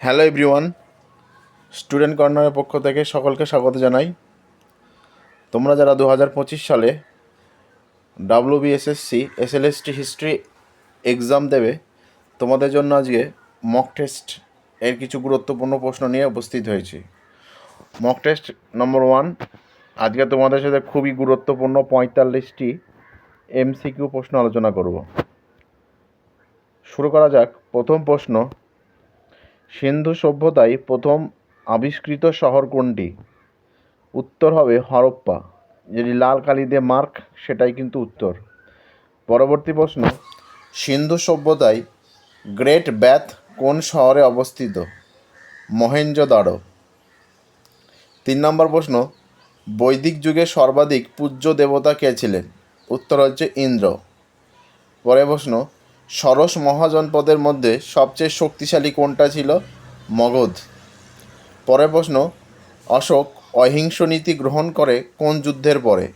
Hello everyone student কর্নারের পক্ষ থেকে সকলকে স্বাগত জানাই। তোমরা যারা দু হাজার পঁচিশ সালে W BSSC SLST history exam দেবে, তোমাদের জন্য আজকে মক টেস্ট এর কিছু গুরুত্বপূর্ণ প্রশ্ন নিয়ে উপস্থিত হয়েছি। মক টেস্ট নম্বর ওয়ান আজকে তোমাদের সাথে খুবই গুরুত্বপূর্ণ পঁয়তাল্লিশটি এমসিকিউ প্রশ্ন আলোচনা করব। শুরু করা যাক। প্রথম প্রশ্ন সিন্ধু সভ্যতায় প্রথম আবিষ্কৃত শহর কোনটি? উত্তর হবে হরপ্পা, যেটি লাল কালি দিয়ে মার্ক, সেটাই কিন্তু উত্তর। পরবর্তী প্রশ্ন, সিন্ধু সভ্যতায় গ্রেট ব্যাথ কোন শহরে অবস্থিত? মহেঞ্জোদাড়ো তিন নম্বর প্রশ্ন, বৈদিক যুগে সর্বাধিক পূজ্য দেবতা কে ছিলেন? উত্তর হচ্ছে ইন্দ্র। পরে প্রশ্ন সরস মহাজনপদের মধ্যে সবচেয়ে শক্তিশালী কোনটা ছিল? মগধ। পরের প্রশ্ন, অশোক অহিংস নীতি গ্রহণ করে কোন যুদ্ধের পরে?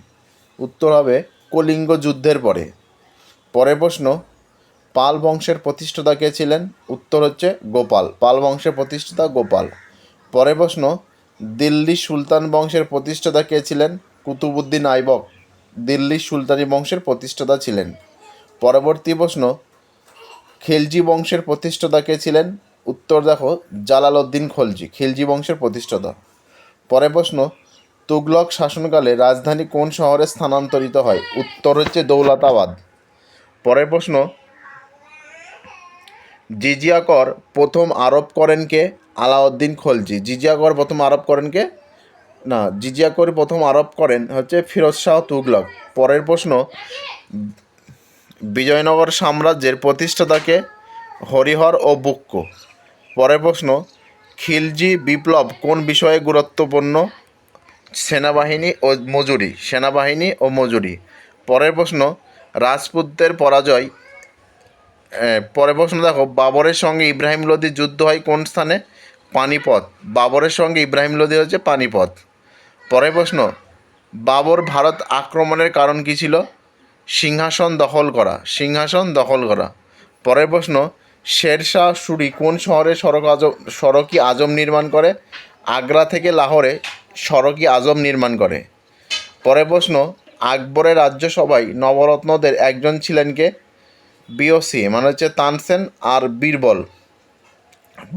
উত্তর হবে, কলিঙ্গ যুদ্ধের পরে। পরের প্রশ্ন, পাল বংশের প্রতিষ্ঠাতা কে ছিলেন? উত্তর হচ্ছে, গোপাল। পাল বংশের প্রতিষ্ঠাতা গোপাল। পরের প্রশ্ন, দিল্লি সুলতান বংশের প্রতিষ্ঠাতা কে ছিলেন? কুতুবুদ্দিন আইবক। দিল্লি সুলতানি বংশের প্রতিষ্ঠাতা ছিলেন। পরবর্তী প্রশ্ন খিলজি বংশের প্রতিষ্ঠাতা কে ছিলেন? উত্তর দেখো, জালালউদ্দিন খলজি, খিলজি বংশের প্রতিষ্ঠাতা। পরের প্রশ্ন, তুগলক শাসনকালে রাজধানী কোন শহরে স্থানান্তরিত হয়? উত্তর হচ্ছে দৌলতাবাদ। পরের প্রশ্ন জিজিয়া কর প্রথম আরোপ করেন কে? আলাউদ্দিন খলজি। জিজিয়া কর প্রথম আরোপ করেন কে? না জিজিয়া কর প্রথম আরোপ করেন হচ্ছে ফিরোজ শাহ তুগলক। পরের প্রশ্ন বিজয়নগর সাম্রাজ্যের প্রতিষ্ঠাতাকে হরিহর ও বুক্ক। পরের প্রশ্ন, খিলজি বিপ্লব কোন বিষয়ে গুরুত্বপূর্ণ? সেনাবাহিনী ও মজুরি, সেনাবাহিনী ও মজুরি। পরের প্রশ্ন, রাজপুতদের পরাজয় পরের প্রশ্ন দেখো, বাবরের সঙ্গে ইব্রাহিম লোদির যুদ্ধ হয় কোন স্থানে? পানিপথ। বাবরের সঙ্গে ইব্রাহিম লোদি হচ্ছে পানিপথ। পরের প্রশ্ন, বাবর ভারত আক্রমণের কারণ কী ছিল? সিংহাসন দখল করা, সিংহাসন দখল করা। পরের প্রশ্ন, শেরশাহ সুরি কোন শহরে সড়ক আজম সড়কি আজম নির্মাণ করে? আগ্রা থেকে লাহোরে সড়কি আজম নির্মাণ করে। পরের প্রশ্ন আকবরের রাজ্যসভায় নবরত্নদের একজন ছিলেন কে? বিওসি মানে হচ্ছে তানসেন আর বীরবল।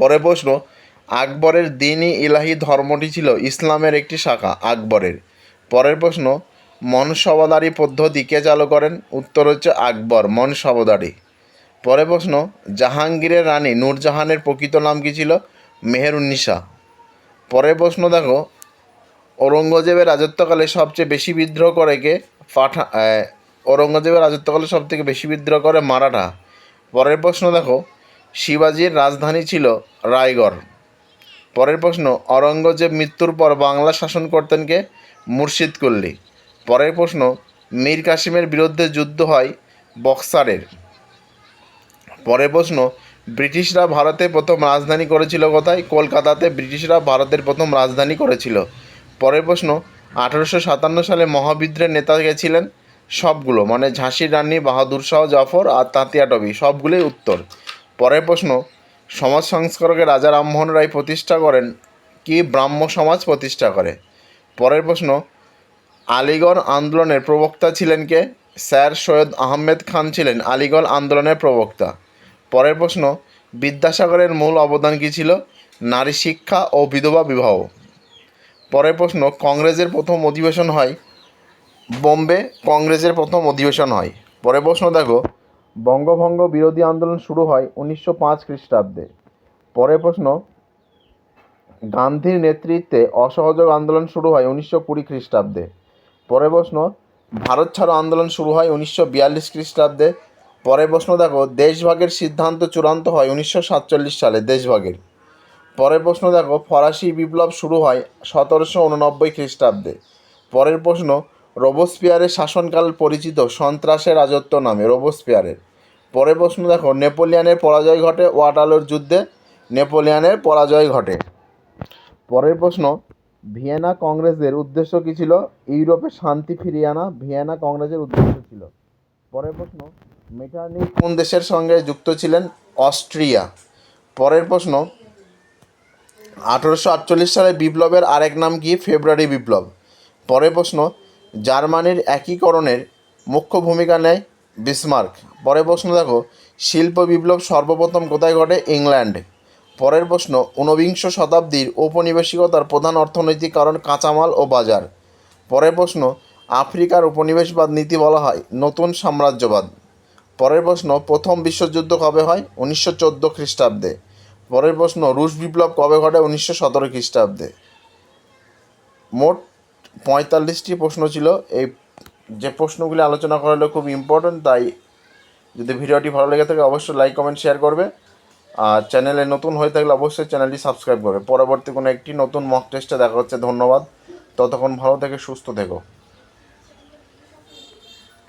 পরের প্রশ্ন, আকবরের দিনই ইলাহি ধর্মটি ছিল ইসলামের একটি শাখা, আকবরের। পরের প্রশ্ন মনসবাদারি পদ্ধতি কে চালু করেন। উত্তর হচ্ছে আকবর, মনসবাদারি। পরের প্রশ্ন, জাহাঙ্গীরের রানী নূরজাহানের প্রকৃত নাম কী ছিল? মেহেরুন্নিসা পরের প্রশ্ন, দেখো ঔরঙ্গজেবের রাজত্বকালে সবচেয়ে বেশি বিদ্রোহ করে কে? পাঠা ঔরঙ্গজেবের রাজত্বকালে সবথেকে বেশি বিদ্রোহ করে মারাঠা। পরের প্রশ্ন, দেখো, শিবাজির রাজধানী ছিল রায়গড়। পরের প্রশ্ন, ঔরঙ্গজেব মৃত্যুর পর বাংলা শাসন করতেন কে? মুর্শিদ কুল্লি পরের প্রশ্ন, মীর কাসিমের বিরুদ্ধে যুদ্ধ হয় বক্সারের। পরের প্রশ্ন, ব্রিটিশরা ভারতে প্রথম রাজধানী করেছিল কোথায়? কলকাতাতে ব্রিটিশরা ভারতের প্রথম রাজধানী করেছিল। পরের প্রশ্ন, আঠারোশো সাতান্ন সালে মহাবিদ্রের নেতা কে ছিলেন? সবগুলো মানে ঝাঁসির রানী, বাহাদুর শাহ, জাফর আর তাঁতিয়া টবি সবগুলোই উত্তর। পরের প্রশ্ন, সমাজ সংস্কারকের রাজা রামমোহন রায় প্রতিষ্ঠা করেন কি ব্রাহ্ম সমাজ প্রতিষ্ঠা করে? পরের প্রশ্ন আলিগড় আন্দোলনের প্রবক্তা ছিলেন কে? স্যার সৈয়দ আহমেদ খান ছিলেন আলিগড় আন্দোলনের প্রবক্তা। পরের প্রশ্ন, বিদ্যাসাগরের মূল অবদান কী ছিল? নারী শিক্ষা ও বিধবা বিবাহ। পরের প্রশ্ন, কংগ্রেসের প্রথম অধিবেশন হয় বোম্বে, কংগ্রেসের প্রথম অধিবেশন হয়। পরের প্রশ্ন, দেখো, বঙ্গভঙ্গ বিরোধী আন্দোলন শুরু হয় উনিশশো পাঁচ খ্রিস্টাব্দে। পরের প্রশ্ন, গান্ধীর নেতৃত্বে অসহযোগ আন্দোলন শুরু হয় উনিশশো কুড়ি খ্রিস্টাব্দে। পরের প্রশ্ন, ভারত ছাড়ো আন্দোলন শুরু হয় উনিশশো বিয়াল্লিশ খ্রিস্টাব্দে। পরের প্রশ্ন দেখো, দেশভাগের সিদ্ধান্ত চূড়ান্ত হয় উনিশশো সাতচল্লিশ সালে, দেশভাগের। পরের প্রশ্ন দেখো, ফরাসি বিপ্লব শুরু হয় সতেরোশো উননব্বই খ্রিস্টাব্দে। পরের প্রশ্ন, রোবোস্পিয়ারের শাসনকাল পরিচিত সন্ত্রাসের রাজত্ব নামে, রোবোস্পিয়ারের। পরের প্রশ্ন দেখো, নেপোলিয়ানের পরাজয় ঘটে ওয়াটালোর যুদ্ধে, নেপোলিয়ানের পরাজয় ঘটে। পরের প্রশ্ন ভিয়েনা কংগ্রেসের উদ্দেশ্য কী ছিল? ইউরোপে শান্তি ফিরিয়ে আনা। ভিয়েনা কংগ্রেসের উদ্দেশ্য ছিল। পরের প্রশ্ন, মেটার্নি কোন দেশের সঙ্গে যুক্ত ছিলেন? অস্ট্রিয়া। পরের প্রশ্ন, আঠেরোশো আটচল্লিশ সালে বিপ্লবের আরেক নাম কি? ফেব্রুয়ারি বিপ্লব। পরের প্রশ্ন, জার্মানির একীকরণের মুখ্য ভূমিকা নেয় বিসমার্ক। পরের প্রশ্ন দেখো, শিল্প বিপ্লব সর্বপ্রথম কোথায় ঘটে? ইংল্যান্ডে। পরের প্রশ্ন, ঊনবিংশ শতাব্দীর ঔপনিবেশিকতার প্রধান অর্থনৈতিক কারণ কাঁচামাল ও বাজার। পরের প্রশ্ন, আফ্রিকার উপনিবেশবাদ নীতি বলা হয় নতুন সাম্রাজ্যবাদ। পরের প্রশ্ন, প্রথম বিশ্বযুদ্ধ কবে হয়? উনিশশো চোদ্দ খ্রিস্টাব্দে। পরের প্রশ্ন, রুশ বিপ্লব কবে ঘটে? উনিশশো সতেরো খ্রিস্টাব্দে। মোট পঁয়তাল্লিশটি প্রশ্ন ছিল। এই, যে প্রশ্নগুলি আলোচনা করা হলো খুব ইম্পর্ট্যান্ট তাই যদি ভিডিওটি ভালো লেগে থাকে, অবশ্যই লাইক কমেন্ট শেয়ার করবে। আর চ্যানেলে নতুন হয়ে থাকলে অবশ্যই চ্যানেলটি সাবস্ক্রাইব করবে পরবর্তী কোনো একটি নতুন মক টেস্টে দেখা হচ্ছে। ধন্যবাদ। ততক্ষণ ভালো থেকে সুস্থ থেকো।